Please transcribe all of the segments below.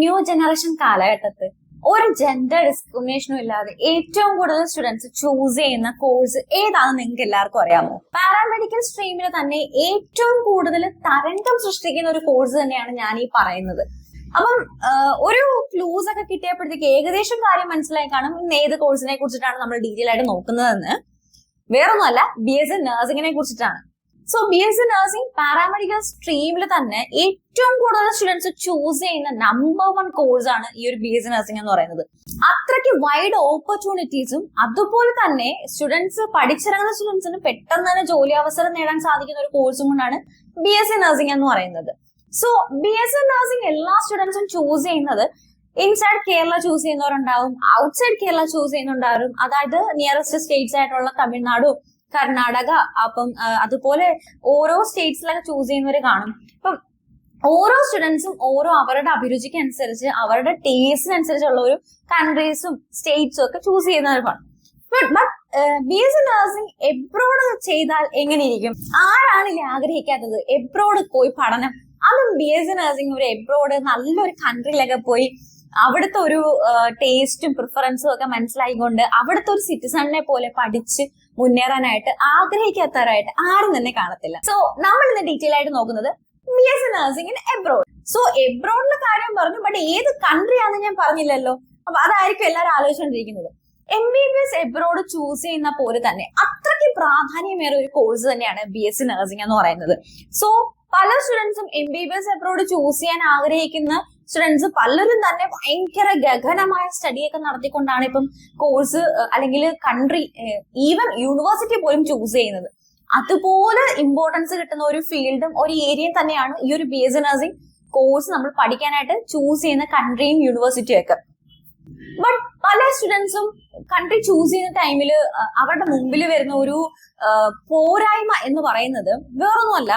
New generation കാലഘട്ടത്ത് ഒരു gender ഡിസ്ക്രിമിനേഷനും ഇല്ലാതെ ഏറ്റവും കൂടുതൽ സ്റ്റുഡൻസ് ചൂസ് ചെയ്യുന്ന കോഴ്സ് ഏതാണെന്ന് നിങ്ങൾക്ക് എല്ലാവർക്കും അറിയാമോ? പാരാമെഡിക്കൽ സ്ട്രീമിൽ തന്നെ ഏറ്റവും കൂടുതൽ തരംഗം സൃഷ്ടിക്കുന്ന ഒരു കോഴ്സ് തന്നെയാണ് ഞാൻ ഈ പറയുന്നത്. അപ്പം ഒരു ക്ലൂസ് ഒക്കെ കിട്ടിയപ്പോഴത്തേക്ക് ഏകദേശം കാര്യം മനസ്സിലായി കാണും ഇന്ന് ഏത് കോഴ്സിനെ കുറിച്ചിട്ടാണ് നമ്മൾ ഡീറ്റെയിൽ ആയിട്ട് നോക്കുന്നതെന്ന്. വേറൊന്നുമല്ല ബി എസ് സി നഴ്സിംഗിനെ കുറിച്ചിട്ടാണ്. So B S C nursing paramedical സ്ട്രീമിൽ തന്നെ ഏറ്റവും കൂടുതൽ സ്റ്റുഡൻസ് ചൂസ് ചെയ്യുന്ന നമ്പർ വൺ കോഴ്സ് ആണ് ഈ ഒരു ബി എസ് സി നഴ്സിംഗ് എന്ന് പറയുന്നത്. അത്രയ്ക്ക് വൈഡ് ഓപ്പർച്യൂണിറ്റീസും അതുപോലെ തന്നെ സ്റ്റുഡൻസ് പഠിച്ചിറങ്ങുന്ന സ്റ്റുഡൻസിന് പെട്ടെന്ന് തന്നെ ജോലി അവസരം നേടാൻ സാധിക്കുന്ന ഒരു കോഴ്സും കൊണ്ടാണ് ബി എസ് സി നഴ്സിംഗ് എന്ന് പറയുന്നത്. So B S C nursing എല്ലാ സ്റ്റുഡൻസും ചൂസ് ചെയ്യുന്നത് ഇൻസൈഡ് കേരള ചൂസ് ചെയ്യുന്നവരുണ്ടാവും ഔട്ട്സൈഡ് കേരള ചൂസ് ചെയ്യുന്നുണ്ടാവും അതായത് നിയറസ്റ്റ് സ്റ്റേറ്റ്സ് ആയിട്ടുള്ള തമിഴ്നാടു കർണാടക അപ്പം അതുപോലെ ഓരോ സ്റ്റേറ്റ്സിലൊക്കെ ചൂസ് ചെയ്യുന്നവർ കാണും. ഇപ്പം ഓരോ സ്റ്റുഡൻസും ഓരോ അവരുടെ അഭിരുചിക്ക് അനുസരിച്ച് അവരുടെ ടേസ്റ്റിനനുസരിച്ചുള്ള ഒരു കൺട്രീസും സ്റ്റേറ്റ്സും ഒക്കെ ചൂസ് ചെയ്യുന്നവർ കാണും. But B S C nursing abroad ചെയ്താൽ എങ്ങനെയിരിക്കും? ആരാണ് ഇനി ആഗ്രഹിക്കാത്തത്? എബ്രോഡ് പോയി പഠനം. അതും ബി എസ് സി നഴ്സിംഗ് ഒരു എബ്രോഡ് നല്ലൊരു കൺട്രിയിലൊക്കെ പോയി അവിടുത്തെ ഒരു ടേസ്റ്റും പ്രിഫറൻസും ഒക്കെ മനസ്സിലായിക്കൊണ്ട് അവിടുത്തെ ഒരു സിറ്റിസണിനെ പോലെ പഠിച്ച് മുന്നേറാനായിട്ട് ആഗ്രഹിക്കാത്തവരായിട്ട് ആരും തന്നെ കാണത്തില്ല. സോ നമ്മൾ ഇന്ന് ഡീറ്റെയിൽ ആയിട്ട് നോക്കുന്നത് B nursing in abroad so എബ്രോഡിലെ കാര്യം പറഞ്ഞു ബട്ട് ഏത് കൺട്രി ആണെന്ന് ഞാൻ പറഞ്ഞില്ലല്ലോ. അപ്പൊ അതായിരിക്കും എല്ലാവരും ആലോചിച്ചുകൊണ്ടിരിക്കുന്നത് M B B S abroad choose ചെയ്യുന്ന പോലെ തന്നെ അത്രയ്ക്ക് പ്രാധാന്യമേറെ ഒരു കോഴ്സ് തന്നെയാണ് ബി എസ് സി നഴ്സിംഗ് എന്ന് പറയുന്നത്. സോ പല സ്റ്റുഡൻസും M B B S abroad choose ചെയ്യാൻ ആഗ്രഹിക്കുന്ന സ്റ്റുഡൻസ് പലരും തന്നെ ഭയങ്കര ഗഗനമായ സ്റ്റഡിയൊക്കെ നടത്തിക്കൊണ്ടാണ് ഇപ്പം കോഴ്സ് അല്ലെങ്കിൽ കൺട്രി ഈവൻ യൂണിവേഴ്സിറ്റി പോലും ചൂസ് ചെയ്യുന്നത്. അതുപോലെ ഇമ്പോർട്ടൻസ് കിട്ടുന്ന ഒരു ഫീൽഡും ഒരു ഏരിയയും തന്നെയാണ് ഈ ഒരു ബി എസ് നഴ്സിംഗ് കോഴ്സ് നമ്മൾ പഠിക്കാനായിട്ട് ചൂസ് ചെയ്യുന്ന കൺട്രിയും യൂണിവേഴ്സിറ്റിയും ഒക്കെ. ബട്ട് പല സ്റ്റുഡൻസും കൺട്രി ചൂസ് ചെയ്യുന്ന ടൈമിൽ അവരുടെ മുമ്പിൽ വരുന്ന ഒരു പോരായ്മ എന്ന് പറയുന്നത് വേറൊന്നുമല്ല.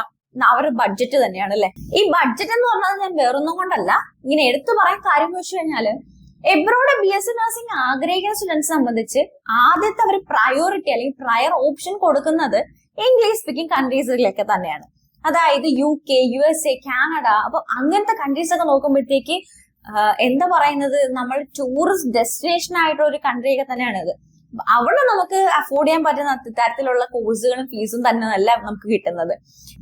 അവരുടെ ബഡ്ജറ്റ് തന്നെയാണ് അല്ലെ ഈ ബഡ്ജറ്റ് എന്ന് പറഞ്ഞത് ഞാൻ വേറൊന്നും കൊണ്ടല്ല. ഇങ്ങനെ എടുത്തു പറയാൻ കാര്യം വെച്ച് കഴിഞ്ഞാൽ abroad B S C nursing ആഗ്രഹിക്കുന്ന സ്റ്റുഡൻസ് സംബന്ധിച്ച് ആദ്യത്തെ അവർ പ്രയോറിറ്റി അല്ലെങ്കിൽ പ്രയർ ഓപ്ഷൻ കൊടുക്കുന്നത് ഇംഗ്ലീഷ് സ്പീക്കിംഗ് കൺട്രീസിലൊക്കെ തന്നെയാണ്. അതായത് U K U S A Canada അപ്പൊ അങ്ങനത്തെ കൺട്രീസ് ഒക്കെ നോക്കുമ്പോഴത്തേക്ക് എന്താ പറയുന്നത്? നമ്മൾ ടൂറിസ്റ്റ് ഡെസ്റ്റിനേഷൻ ആയിട്ടുള്ള ഒരു കൺട്രി ഒക്കെ തന്നെയാണ് ഇത്. അവിടെ നമുക്ക് അഫോർഡ് ചെയ്യാൻ പറ്റുന്ന തരത്തിലുള്ള കോഴ്സുകളും ഫീസും തന്നെ അല്ല നമുക്ക് കിട്ടുന്നത്.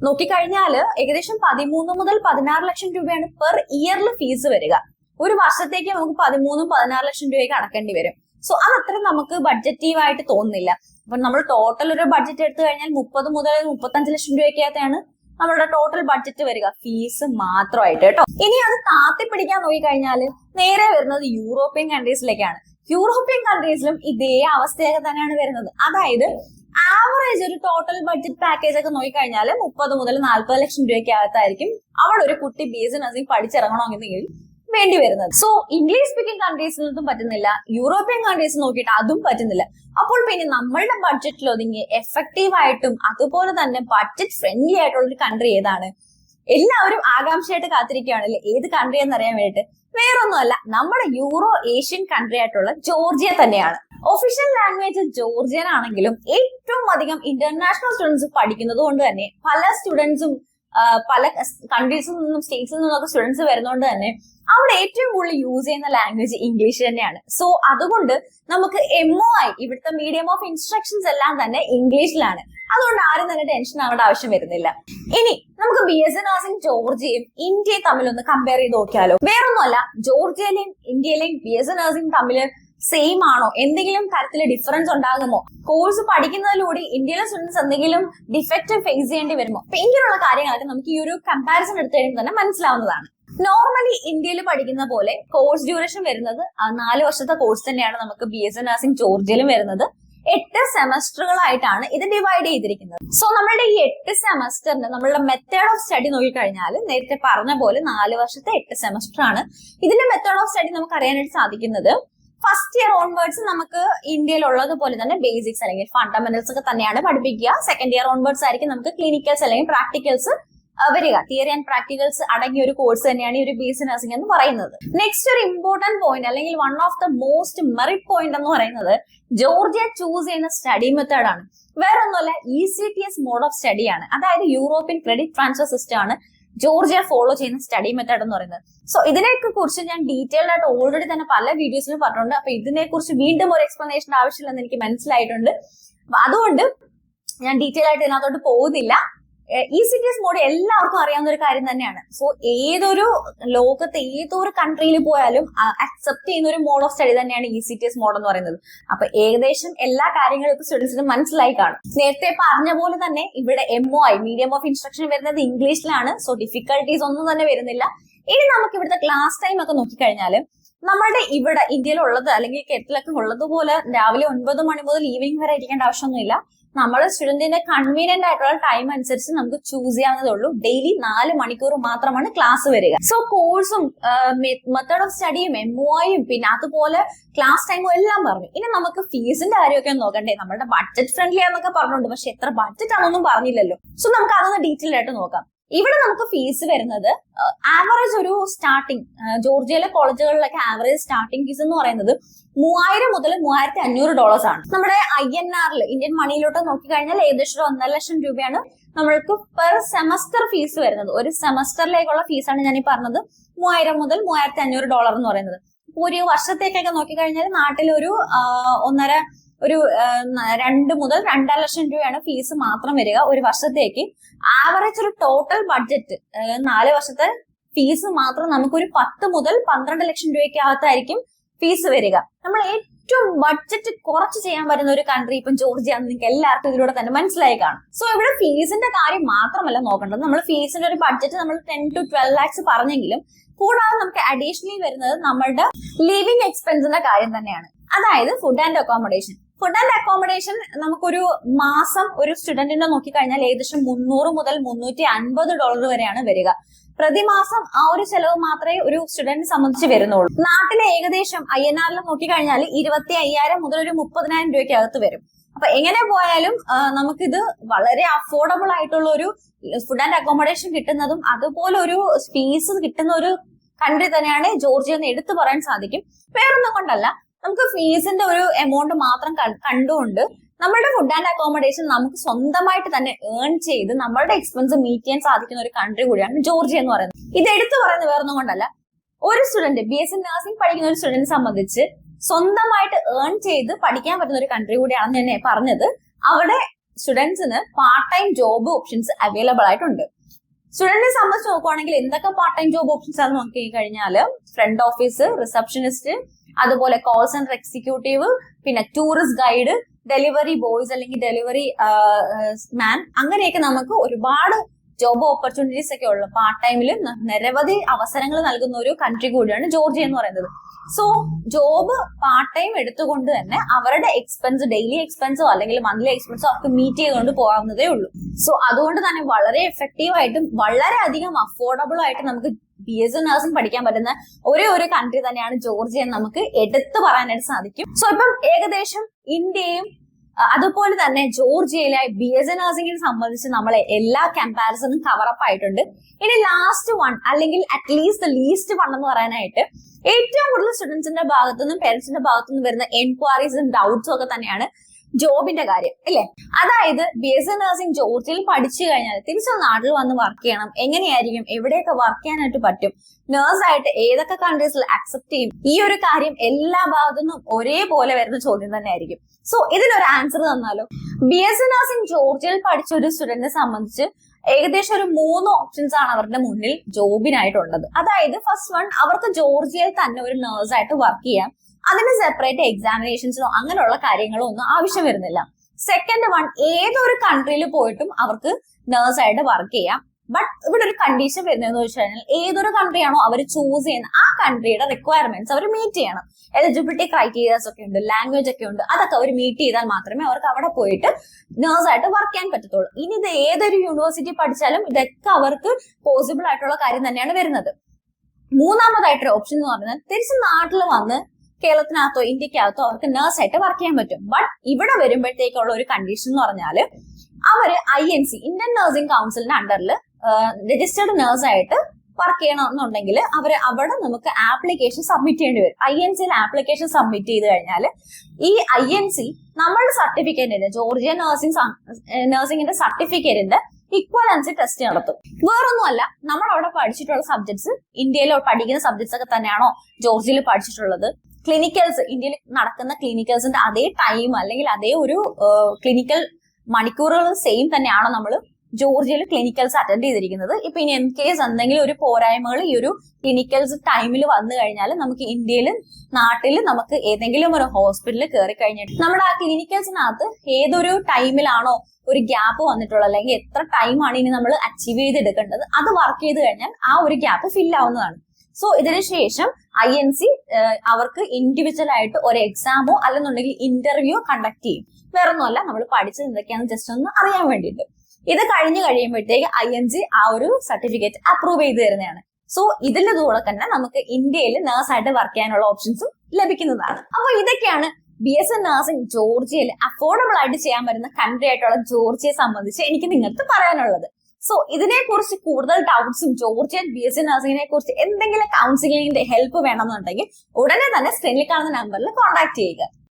നോക്കിക്കഴിഞ്ഞാൽ ഏകദേശം പതിമൂന്ന് മുതൽ പതിനാറ് ലക്ഷം രൂപയാണ് പെർ ഇയറിൽ ഫീസ് വരിക. ഒരു വർഷത്തേക്ക് നമുക്ക് പതിമൂന്നും പതിനാറ് ലക്ഷം രൂപയ്ക്ക് അടക്കേണ്ടി വരും. സോ അതത്ര നമുക്ക് ബഡ്ജറ്റീവ് ആയിട്ട് തോന്നുന്നില്ല. അപ്പൊ നമ്മൾ ടോട്ടൽ ഒരു ബഡ്ജറ്റ് എടുത്തു കഴിഞ്ഞാൽ മുപ്പത് മുതൽ മുപ്പത്തഞ്ച് ലക്ഷം രൂപയ്ക്കകത്താണ് നമ്മളുടെ ടോട്ടൽ ബഡ്ജറ്റ് വരിക. ഫീസ് മാത്രമായിട്ട് കേട്ടോ. ഇനി അത് താത്തി പിടിക്കാൻ നോക്കിക്കഴിഞ്ഞാൽ നേരെ വരുന്നത് യൂറോപ്യൻ കൺട്രീസിലേക്കാണ് യൂറോപ്യൻ കൺട്രീസിലും ഇതേ അവസ്ഥയൊക്കെ തന്നെയാണ് വരുന്നത്. അതായത് ആവറേജ് ഒരു ടോട്ടൽ ബഡ്ജറ്റ് പാക്കേജ് ഒക്കെ നോക്കിക്കഴിഞ്ഞാൽ മുപ്പത് മുതൽ നാൽപ്പത് ലക്ഷം രൂപയ്ക്ക് അകത്തായിരിക്കും അവിടെ ഒരു കുട്ടി ബി എസ് നഴ്സിംഗ് പഠിച്ചിറങ്ങണമെന്നുണ്ടെങ്കിൽ വേണ്ടി വരുന്നത്. സോ ഇംഗ്ലീഷ് സ്പീക്കിംഗ് കൺട്രീസിലൊന്നും പറ്റുന്നില്ല. യൂറോപ്യൻ കൺട്രീസ് നോക്കിയിട്ട് അതും പറ്റുന്നില്ല. അപ്പോൾ പിന്നെ നമ്മളുടെ ബഡ്ജറ്റിൽ ഒതുങ്ങി എഫക്റ്റീവ് ആയിട്ടും അതുപോലെ തന്നെ ബഡ്ജറ്റ് ഫ്രണ്ട്ലി ആയിട്ടുള്ള ഒരു കൺട്രി ഏതാണ്? എല്ലാവരും ആകാംക്ഷയായിട്ട് കാത്തിരിക്കുകയാണല്ലേ ഏത് കൺട്രി എന്ന് അറിയാൻ വേണ്ടിട്ട് വേറൊന്നുമല്ല നമ്മുടെ യൂറോ ഏഷ്യൻ കൺട്രി ആയിട്ടുള്ള ജോർജിയ തന്നെയാണ്. ഒഫീഷ്യൽ ലാംഗ്വേജ് ജോർജിയൻ ആണെങ്കിലും ഏറ്റവും അധികം ഇന്റർനാഷണൽ സ്റ്റുഡൻസ് പഠിക്കുന്നത് കൊണ്ട് തന്നെ പല സ്റ്റുഡൻസും പല കൺട്രീസിൽ നിന്നും സ്റ്റേറ്റ്സിൽ നിന്നൊക്കെ സ്റ്റുഡൻസ് വരുന്നതുകൊണ്ട് തന്നെ അവിടെ ഏറ്റവും കൂടുതൽ യൂസ് ചെയ്യുന്ന ലാംഗ്വേജ് ഇംഗ്ലീഷ് തന്നെയാണ്. സോ അതുകൊണ്ട് നമുക്ക് എംഒ ഐ ഇവിടുത്തെ മീഡിയം ഓഫ് ഇൻസ്ട്രക്ഷൻസ് എല്ലാം തന്നെ ഇംഗ്ലീഷിലാണ് അതുകൊണ്ട് ആരും തന്നെ ടെൻഷൻ ആവേണ്ട ആവശ്യം വരുന്നില്ല. ഇനി നമുക്ക് ബി എസ് എൻ നഴ്സിംഗ് ജോർജിയയും ഇന്ത്യയും തമ്മിലൊന്ന് കമ്പയർ ചെയ്ത് നോക്കിയാലോ? വേറൊന്നുമല്ല ജോർജിയയിലെയും ഇന്ത്യയിലെയും ബി എസ് എൻ നഴ്സിംഗ് തമ്മിൽ സെയിം ആണോ? എന്തെങ്കിലും തരത്തിൽ ഡിഫറൻസ് ഉണ്ടാകുമോ? കോഴ്സ് പഠിക്കുന്നതിലൂടെ ഇന്ത്യയിലെ സ്റ്റുഡൻസ് എന്തെങ്കിലും ഡിഫക്റ്റ് ഫേസ് ചെയ്യേണ്ടി വരുമോ? അപ്പൊ ഇങ്ങനെയുള്ള കാര്യങ്ങളൊക്കെ നമുക്ക് ഈ ഒരു കമ്പാരിസൺ എടുത്തു കഴിയുമ്പോൾ തന്നെ മനസ്സിലാവുന്നതാണ്. നോർമലി ഇന്ത്യയിൽ പഠിക്കുന്ന പോലെ കോഴ്സ് ഡ്യൂറേഷൻ വരുന്നത് നാല് വർഷത്തെ കോഴ്സ് തന്നെയാണ് നമുക്ക് ബി എസ് എൻ നഴ്സിംഗ് ജോർജിയയിലും വരുന്നത്. എട്ട് സെമസ്റ്ററുകളായിട്ടാണ് ഇത് ഡിവൈഡ് ചെയ്തിരിക്കുന്നത്. സോ നമ്മളുടെ ഈ എട്ട് സെമസ്റ്ററിന് നമ്മളുടെ മെത്തേഡ് ഓഫ് സ്റ്റഡി നോക്കിക്കഴിഞ്ഞാൽ നേരത്തെ പറഞ്ഞ പോലെ നാല് വർഷത്തെ എട്ട് സെമസ്റ്റർ ആണ് ഇതിന്റെ മെത്തേഡ് ഓഫ് സ്റ്റഡി നമുക്ക് അറിയാനായിട്ട് സാധിക്കുന്നത് ഫസ്റ്റ് ഇയർ ഓൺവേർഡ്സ് നമുക്ക് ഇന്ത്യയിൽ ഉള്ളതുപോലെ തന്നെ ബേസിക്സ് അല്ലെങ്കിൽ ഫണ്ടമെന്റൽസ് ഒക്കെ തന്നെയാണ് പഠിപ്പിക്കുക. സെക്കൻഡ് ഇയർ ഓൺവേർഡ്സ് ആയിരിക്കും നമുക്ക് ക്ലിനിക്കൽസ് അല്ലെങ്കിൽ പ്രാക്ടിക്കൽസ് വരിക. തിയറി ആൻഡ് പ്രാക്ടിക്കൽസ് അടങ്ങിയ ഒരു കോഴ്സ് തന്നെയാണ് ഈ ഒരു ബി എസ് നഴ്സിംഗ് എന്ന് പറയുന്നത്. നെക്സ്റ്റ് ഒരു ഇമ്പോർട്ടന്റ് പോയിന്റ് അല്ലെങ്കിൽ one of the most merit point എന്ന് പറയുന്നത് ജോർജിയ ചൂസ് ചെയ്യുന്ന സ്റ്റഡി മെത്തേഡ് ആണ്. വേറെ ഒന്നുമല്ല E C T S mode of study ആണ്. അതായത് യൂറോപ്യൻ ക്രെഡിറ്റ് ട്രാൻസ്ഫർ സിസ്റ്റം ആണ് ജോർജിയ ഫോളോ ചെയ്യുന്ന സ്റ്റഡി മെത്തേഡ് എന്ന് പറയുന്നത്. സോ ഇതിനെയൊക്കെ കുറിച്ച് ഞാൻ ഡീറ്റെയിൽഡ് ആയിട്ട് ഓൾറെഡി തന്നെ പല വീഡിയോസിലും പറഞ്ഞിട്ടുണ്ട്. അപ്പൊ ഇതിനെക്കുറിച്ച് വീണ്ടും ഒരു എക്സ്പ്ലനേഷൻ ആവശ്യമില്ലെന്ന് എനിക്ക് മനസ്സിലായിട്ടുണ്ട്. അതുകൊണ്ട് ഞാൻ ഡീറ്റെയിൽ ആയിട്ട് ഇതിനകത്തോട്ട് പോകുന്നില്ല. എസ് മോഡ് എല്ലാവർക്കും അറിയാവുന്ന ഒരു കാര്യം തന്നെയാണ്. സോ ഏതൊരു ലോകത്തെ ഏതൊരു കൺട്രിയിൽ പോയാലും അക്സെപ്റ്റ് ചെയ്യുന്ന ഒരു മോഡ് ഓഫ് സ്റ്റഡി തന്നെയാണ് E C T S mode എന്ന് പറയുന്നത്. അപ്പൊ ഏകദേശം എല്ലാ കാര്യങ്ങളും ഇപ്പൊ സ്റ്റുഡൻസിന് മനസ്സിലായി കാണും. നേരത്തെ പറഞ്ഞ പോലെ തന്നെ ഇവിടെ M O I medium of instruction വരുന്നത് ഇംഗ്ലീഷിലാണ്. സോ ഡിഫിക്കൽട്ടീസ് ഒന്നും തന്നെ വരുന്നില്ല. ഇനി നമുക്ക് ഇവിടുത്തെ ക്ലാസ് ടൈം ഒക്കെ നോക്കിക്കഴിഞ്ഞാൽ നമ്മുടെ ഇവിടെ ഇന്ത്യയിലുള്ളത് അല്ലെങ്കിൽ കേരളത്തിലൊക്കെ ഉള്ളതുപോലെ രാവിലെ ഒൻപത് മണി മുതൽ ഈവനിങ് വരെ ഇരിക്കേണ്ട ആവശ്യമൊന്നുമില്ല. നമ്മുടെ സ്റ്റുഡന്റിന്റെ കൺവീനിയന്റ് ആയിട്ടുള്ള ടൈം അനുസരിച്ച് നമുക്ക് ചൂസ് ചെയ്യാവുന്നതേ ഉള്ളൂ ഡെയിലി നാല് മണിക്കൂർ മാത്രമാണ് ക്ലാസ് വരിക. സോ കോഴ്സും മെത്തേഡ് ഓഫ് സ്റ്റഡിയും എം ഒയും പിന്നെ അതുപോലെ ക്ലാസ് ടൈമും എല്ലാം പറഞ്ഞു. ഇനി നമുക്ക് ഫീസിന്റെ കാര്യമൊക്കെ നോക്കണ്ടേ? നമ്മുടെ ബഡ്ജറ്റ് ഫ്രണ്ട്ലി ആണെന്നൊക്കെ പറഞ്ഞിട്ടുണ്ട് പക്ഷെ എത്ര ബഡ്ജറ്റ് ആണെന്നൊന്നും പറഞ്ഞില്ലല്ലോ. സോ നമുക്ക് അതൊന്ന് ഡീറ്റെയിൽ ആയിട്ട് നോക്കാം. ഇവിടെ നമുക്ക് ഫീസ് വരുന്നത് ആവറേജ് ഒരു സ്റ്റാർട്ടിംഗ് ജോർജിയയിലെ കോളേജുകളിലൊക്കെ ആവറേജ് സ്റ്റാർട്ടിംഗ് ഫീസ് എന്ന് പറയുന്നത് മൂവായിരം മുതൽ മൂവായിരത്തി അഞ്ഞൂറ് ഡോളേഴ്സ് ആണ്. നമ്മുടെ ഐ എൻ ആറിൽ ഇന്ത്യൻ മണിയിലോട്ട് നോക്കിക്കഴിഞ്ഞാൽ ഏകദേശം ഒരു ഒന്നര ലക്ഷം രൂപയാണ് നമ്മൾക്ക് പെർ സെമസ്റ്റർ ഫീസ് വരുന്നത്. ഒരു സെമസ്റ്ററിലേക്കുള്ള ഫീസാണ് ഞാൻ ഈ പറഞ്ഞത്. മൂവായിരം മുതൽ മൂവായിരത്തി അഞ്ഞൂറ് ഡോളർ എന്ന് പറയുന്നത്. ഒരു വർഷത്തേക്കൊക്കെ നോക്കിക്കഴിഞ്ഞാൽ നാട്ടിൽ ഒരു ഒന്നര ഒരു രണ്ട് മുതൽ രണ്ടര ലക്ഷം രൂപയാണ് ഫീസ് മാത്രം വരിക ഒരു വർഷത്തേക്ക്. ആവറേജ് ഒരു ടോട്ടൽ ബഡ്ജറ്റ് നാല് വർഷത്തെ ഫീസ് മാത്രം നമുക്കൊരു പത്ത് മുതൽ പന്ത്രണ്ട് ലക്ഷം രൂപയ്ക്ക് അകത്തായിരിക്കും ഫീസ് വരിക. നമ്മൾ ഏറ്റവും ബഡ്ജറ്റ് കുറച്ച് ചെയ്യാൻ പറ്റുന്ന ഒരു കൺട്രി ഇപ്പം ജോർജിയ നിങ്ങൾക്ക് എല്ലാവർക്കും ഇതിലൂടെ തന്നെ മനസ്സിലായി കാണും. സോ ഇവിടെ ഫീസിന്റെ കാര്യം മാത്രമല്ല നോക്കേണ്ടത്. നമ്മൾ ഫീസിന്റെ ഒരു ബഡ്ജറ്റ് നമ്മൾ ടെൻ ടു ട്വൽവ് ലാക്സ് പറഞ്ഞെങ്കിലും കൂടാതെ നമുക്ക് അഡീഷണലി വരുന്നത് നമ്മളുടെ ലിവിങ് എക്സ്പെൻസിന്റെ കാര്യം തന്നെയാണ്. അതായത് food and accommodation food and accommodation നമുക്കൊരു മാസം ഒരു സ്റ്റുഡന്റിനെ നോക്കിക്കഴിഞ്ഞാൽ ഏകദേശം മുന്നൂറ് മുതൽ മുന്നൂറ്റി അൻപത് ഡോളർ വരെയാണ് വരിക. പ്രതിമാസം ആ ഒരു ചെലവ് മാത്രമേ ഒരു സ്റ്റുഡന്റിനെ സംബന്ധിച്ച് വരുന്നുള്ളൂ. നാട്ടിലെ ഏകദേശം ഐ എൻ ആറിൽ നോക്കിക്കഴിഞ്ഞാൽ ഇരുപത്തി അയ്യായിരം മുതൽ ഒരു മുപ്പതിനായിരം രൂപയ്ക്ക് അകത്ത് വരും. അപ്പൊ എങ്ങനെ പോയാലും നമുക്കിത് വളരെ അഫോർഡബിൾ ആയിട്ടുള്ള ഒരു ഫുഡ് ആൻഡ് അക്കോമഡേഷൻ കിട്ടുന്നതും അതുപോലെ ഒരു സ്പേസ് കിട്ടുന്ന ഒരു കൺട്രി തന്നെയാണ് ജോർജിയ എന്ന് എടുത്തു പറയാൻ സാധിക്കും. വേറൊന്നും കൊണ്ടല്ല. നമുക്ക് ഫീസിന്റെ ഒരു എമൗണ്ട് മാത്രം കണ്ടുകൊണ്ട് നമ്മുടെ ഫുഡ് ആൻഡ് അക്കോമഡേഷൻ നമുക്ക് സ്വന്തമായിട്ട് തന്നെ ഏൺ ചെയ്ത് നമ്മുടെ എക്സ്പെൻസ് മീറ്റ് ചെയ്യാൻ സാധിക്കുന്ന ഒരു കൺട്രി കൂടിയാണ് ജോർജിയ എന്ന് പറയുന്നത്. ഇത് എടുത്തു പറയുന്നത് വേറൊന്നും കൊണ്ടല്ല. ഒരു student B S C nursing പഠിക്കുന്ന ഒരു സ്റ്റുഡന്റ് സംബന്ധിച്ച് സ്വന്തമായിട്ട് ഏൺ ചെയ്ത് പഠിക്കാൻ പറ്റുന്ന ഒരു കൺട്രി കൂടിയാണെന്ന് തന്നെ പറഞ്ഞത്. അവിടെ സ്റ്റുഡൻസിന് part time job options available ആയിട്ടുണ്ട്. സ്റ്റുഡന്റിനെ സംബന്ധിച്ച് നോക്കുവാണെങ്കിൽ എന്തൊക്കെ പാർട്ട് ടൈം ജോബ് ഓപ്ഷൻസ് ആണെന്ന് നോക്കി കഴിഞ്ഞാൽ ഫ്രണ്ട് ഓഫീസ് റിസപ്ഷനിസ്റ്റ് അതുപോലെ കോൾ സെന്റർ എക്സിക്യൂട്ടീവ് പിന്നെ ടൂറിസ്റ്റ് ഗൈഡ് ഡെലിവറി ബോയ്സ് അല്ലെങ്കിൽ ഡെലിവറി മാൻ അങ്ങനെയൊക്കെ നമുക്ക് ഒരുപാട് ജോബ് ഓപ്പർച്യൂണിറ്റീസ് ഒക്കെ ഉള്ള. പാർട്ട് ടൈമിൽ നിരവധി അവസരങ്ങൾ നൽകുന്ന ഒരു കൺട്രി കൂടിയാണ് ജോർജിയ എന്ന് പറയുന്നത്. സോ ജോബ് പാർട്ട് ടൈം എടുത്തുകൊണ്ട് തന്നെ അവരുടെ എക്സ്പെൻസ് ഡെയിലി എക്സ്പെൻസോ അല്ലെങ്കിൽ മന്ത്ലി എക്സ്പെൻസോ അവർക്ക് മീറ്റ് ചെയ്തുകൊണ്ട് പോകാവുന്നതേ ഉള്ളൂ. സോ അതുകൊണ്ട് തന്നെ വളരെ എഫക്റ്റീവ് ആയിട്ടും വളരെ അധികം അഫോർഡബിൾ ആയിട്ട് നമുക്ക് ബി എസ് നഴ്സിംഗ് പഠിക്കാൻ പറ്റുന്ന ഒരേ ഒരു കൺട്രി തന്നെയാണ് ജോർജിയ നമുക്ക് എടുത്തു പറയാനായിട്ട് സാധിക്കും. സോ ഇപ്പം ഏകദേശം ഇന്ത്യയും അതുപോലെ തന്നെ ജോർജിയയിലെ ബി എസ് എ നഴ്സിംഗിനെ സംബന്ധിച്ച് നമ്മളെ എല്ലാ കമ്പാരിസണും കവറപ്പ് ആയിട്ടുണ്ട്. ഇനി ലാസ്റ്റ് വൺ അല്ലെങ്കിൽ അറ്റ്ലീസ്റ്റ് ലീസ്റ്റ് വൺ എന്ന് പറയാനായിട്ട് ഏറ്റവും കൂടുതൽ സ്റ്റുഡൻസിന്റെ ഭാഗത്തുനിന്നും പേരൻസിന്റെ ഭാഗത്തുനിന്നും വരുന്ന എൻക്വയറീസും ഡൗട്ട്സും ഒക്കെ തന്നെയാണ് ജോബിന്റെ കാര്യം അല്ലേ? അതായത് ബി എസ് സി നഴ്സിംഗ് ജോർജിൽ പഠിച്ചു കഴിഞ്ഞാൽ തിരിച്ചു നാട്ടിൽ വന്ന് വർക്ക് ചെയ്യണം. എങ്ങനെയായിരിക്കും? എവിടെയൊക്കെ വർക്ക് ചെയ്യാനായിട്ട് പറ്റും? നേഴ്സായിട്ട് ഏതൊക്കെ കൺട്രീസിൽ അക്സെപ്റ്റ് ചെയ്യും? ഈ ഒരു കാര്യം എല്ലാ ഭാഗത്തുനിന്നും ഒരേപോലെ വരുന്ന ചോദ്യം തന്നെ ആയിരിക്കും സോ ഇതിനൊരു ആൻസർ തന്നാലോ? ബി എസ് സി നഴ്സിംഗ് ജോർജിൽ പഠിച്ച ഒരു സ്റ്റുഡന്റിനെ സംബന്ധിച്ച് ഏകദേശം ഒരു മൂന്ന് ഓപ്ഷൻസ് ആണ് അവരുടെ മുന്നിൽ ജോബിനായിട്ടുള്ളത്. അതായത് ഫസ്റ്റ് വൺ അവർക്ക് ജോർജിയയിൽ തന്നെ ഒരു നേഴ്സായിട്ട് വർക്ക് ചെയ്യാം. അതിന് സെപ്പറേറ്റ് എക്സാമിനേഷൻസിനോ അങ്ങനെയുള്ള കാര്യങ്ങളോ ഒന്നും ആവശ്യം വരുന്നില്ല. സെക്കൻഡ് വൺ ഏതൊരു കൺട്രിയിൽ പോയിട്ടും അവർക്ക് നേഴ്സായിട്ട് വർക്ക് ചെയ്യാം. ബട്ട് ഇവിടെ ഒരു കണ്ടീഷൻ വരുന്നതെന്ന് വെച്ച് കഴിഞ്ഞാൽ ഏതൊരു കൺട്രിയാണോ അവർ ചൂസ് ചെയ്യുന്ന ആ കൺട്രിയുടെ റിക്വയർമെന്റ്സ് അവർ മീറ്റ് ചെയ്യണം. എലിജിബിലിറ്റി ക്രൈറ്റീരിയാസ് ഒക്കെ ഉണ്ട് ലാംഗ്വേജ് ഒക്കെ ഉണ്ട് അതൊക്കെ അവർ മീറ്റ് ചെയ്താൽ മാത്രമേ അവർക്ക് അവിടെ പോയിട്ട് നേഴ്സായിട്ട് വർക്ക് ചെയ്യാൻ പറ്റത്തുള്ളൂ. ഇനി ഇത് ഏതൊരു യൂണിവേഴ്സിറ്റി പഠിച്ചാലും ഇതൊക്കെ അവർക്ക് പോസിബിൾ ആയിട്ടുള്ള കാര്യം തന്നെയാണ് വരുന്നത്. മൂന്നാമതായിട്ടൊരു ഓപ്ഷൻ എന്ന് പറഞ്ഞാൽ തിരിച്ച് നാട്ടിൽ വന്ന് കേരളത്തിനകത്തോ ഇന്ത്യക്കകത്തോ അവർക്ക് നേഴ്സായിട്ട് വർക്ക് ചെയ്യാൻ പറ്റും. ബട്ട് ഇവിടെ വരുമ്പോഴത്തേക്കുള്ള ഒരു കണ്ടീഷൻ എന്ന് പറഞ്ഞാൽ അവർ I N C Indian nursing കൗൺസിലിന്റെ അണ്ടറിൽ രജിസ്റ്റേർഡ് നേഴ്സായിട്ട് വർക്ക് ചെയ്യണമെന്നുണ്ടെങ്കിൽ അവർ അവിടെ നമുക്ക് ആപ്ലിക്കേഷൻ സബ്മിറ്റ് ചെയ്യേണ്ടി വരും. ഐ എൻ സിയിൽ ആപ്ലിക്കേഷൻ സബ്മിറ്റ് ചെയ്ത് കഴിഞ്ഞാൽ ഈ ഐ എൻ സി നമ്മളുടെ സർട്ടിഫിക്കറ്റിന്റെ ജോർജിയ നഴ്സിംഗ് നഴ്സിംഗിന്റെ സർട്ടിഫിക്കറ്റിന്റെ ഇക്വലൻസി ടെസ്റ്റ് നടത്തും. വേറൊന്നുമല്ല നമ്മൾ അവിടെ പഠിച്ചിട്ടുള്ള സബ്ജക്ട്സ് ഇന്ത്യയിൽ പഠിക്കുന്ന സബ്ജക്ട്സ് ഒക്കെ തന്നെയാണോ ജോർജിയയിൽ പഠിച്ചിട്ടുള്ളത്? ക്ലിനിക്കൽസ് ഇന്ത്യയിൽ നടക്കുന്ന ക്ലിനിക്കൽസിന്റെ അതേ ടൈം അല്ലെങ്കിൽ അതേ ഒരു ക്ലിനിക്കൽ മണിക്കൂറുകൾ സെയിം തന്നെയാണോ നമ്മൾ ജോർജിയയിൽ ക്ലിനിക്കൽസ് അറ്റൻഡ് ചെയ്തിരിക്കുന്നത്. ഇപ്പൊ ഇനി എൻ കേസ് എന്തെങ്കിലും ഒരു പോരായ്മകൾ ഈ ഒരു ക്ലിനിക്കൽസ് ടൈമിൽ വന്നു കഴിഞ്ഞാൽ നമുക്ക് ഇന്ത്യയിൽ നാട്ടിൽ നമുക്ക് ഏതെങ്കിലും ഒരു ഹോസ്പിറ്റലിൽ കയറി കഴിഞ്ഞിട്ട് നമ്മുടെ ആ ക്ലിനിക്കൽസിനകത്ത് ഏതൊരു ടൈമിലാണോ ഒരു ഗ്യാപ്പ് വന്നിട്ടുള്ളത് അല്ലെങ്കിൽ എത്ര ടൈമാണ് ഇനി നമ്മൾ അച്ചീവ് ചെയ്തെടുക്കേണ്ടത് അത് വർക്ക് ചെയ്ത് കഴിഞ്ഞാൽ ആ ഒരു ഗ്യാപ്പ് ഫിൽ ആവുന്നതാണ്. സോ ഇതിനുശേഷം ഐ എൻ സി അവർക്ക് ഇൻഡിവിജ്വൽ ആയിട്ട് ഒരു എക്സാമോ അല്ലെന്നുണ്ടെങ്കിൽ ഇന്റർവ്യൂ കണ്ടക്ട് ചെയ്യും. വേറൊന്നുമല്ല നമ്മൾ പഠിച്ചത് എന്തൊക്കെയാണെന്ന് ജസ്റ്റ് ഒന്ന് അറിയാൻ വേണ്ടിയിട്ട്. ഇത് കഴിഞ്ഞു കഴിയുമ്പോഴത്തേക്ക് ഐ എൻ ജി ആ ഒരു സർട്ടിഫിക്കറ്റ് അപ്രൂവ് ചെയ്ത് തരുന്നതാണ്. സോ ഇതിന്റെ കൂടെ തന്നെ നമുക്ക് ഇന്ത്യയിൽ നേഴ്സായിട്ട് വർക്ക് ചെയ്യാനുള്ള ഓപ്ഷൻസും ലഭിക്കുന്നതാണ്. അപ്പൊ ഇതൊക്കെയാണ് ബി എസ് എൻ നഴ്സിംഗ് ജോർജിയയിൽ അഫോർഡബിൾ ആയിട്ട് ചെയ്യാൻ പറ്റുന്ന കൺട്രി ആയിട്ടുള്ള ജോർജിയെ സംബന്ധിച്ച് എനിക്ക് നിങ്ങൾക്ക് പറയാനുള്ളത്. സോ ഇതിനെ കുറിച്ച് കൂടുതൽ ഡൗട്ട്സും ജോർജിയൻ ബി എസ് സി നഴ്സിംഗിനെ കുറിച്ച് എന്തെങ്കിലും കൗൺസിലിംഗിന്റെ ഹെൽപ്പ് വേണമെന്നുണ്ടെങ്കിൽ ഉടനെ തന്നെ സ്ക്രീനിൽ കാണുന്ന നമ്പറിൽ കോൺടാക്ട് ചെയ്യുക.